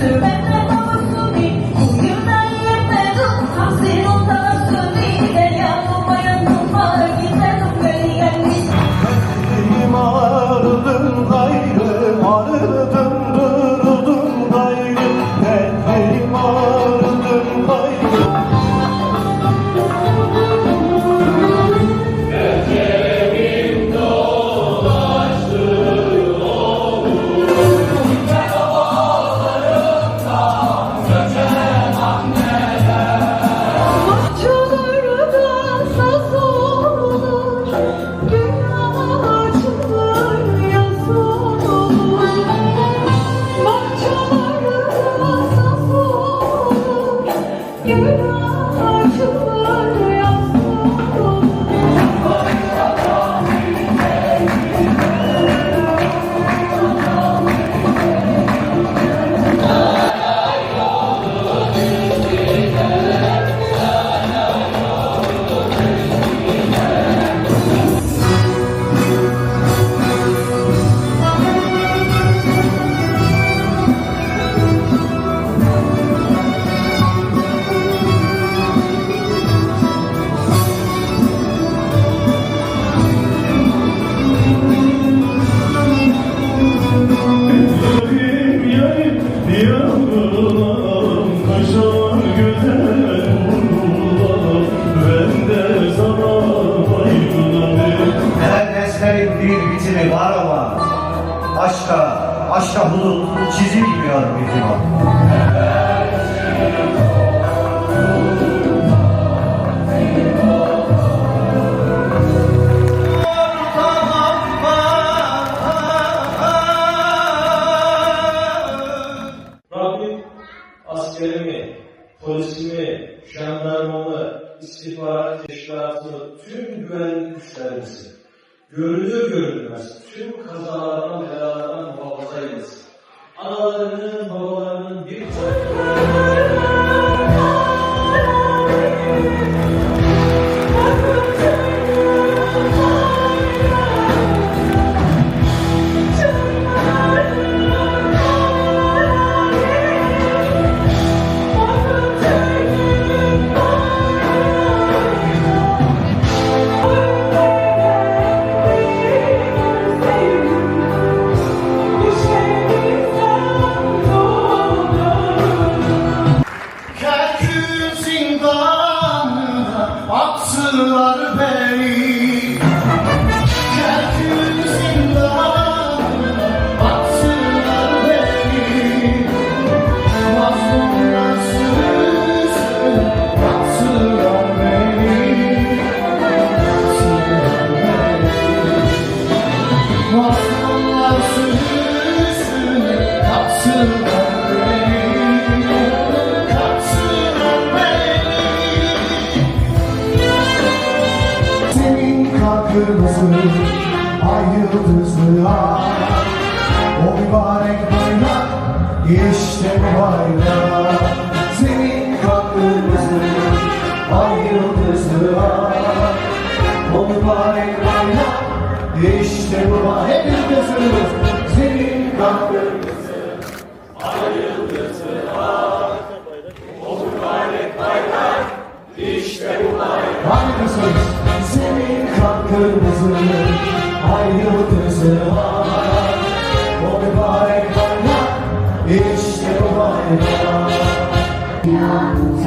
surrender. Aşka bulut çizilmiyor bizim o. Rabbim askerimi, polisimi, jandarmamı, istihbarat teşkilatını, tüm güvenlik güçlerimizi, görünür görünmez tüm kazalardan, belalardan olsaydınız. Analarını, yıldızlı ay O mübarek bayrak işte bu bayrak. Senin kan kırmızı ay yıldızlı ay O mübarek bayrak işte bu bayrak. Hepiniz söylüyoruz. Senin kan kırmızı Harikasınız. Senin kan kırmızı, Ay yıldızı O mübarek bayrak İşte o bayrak Yalnız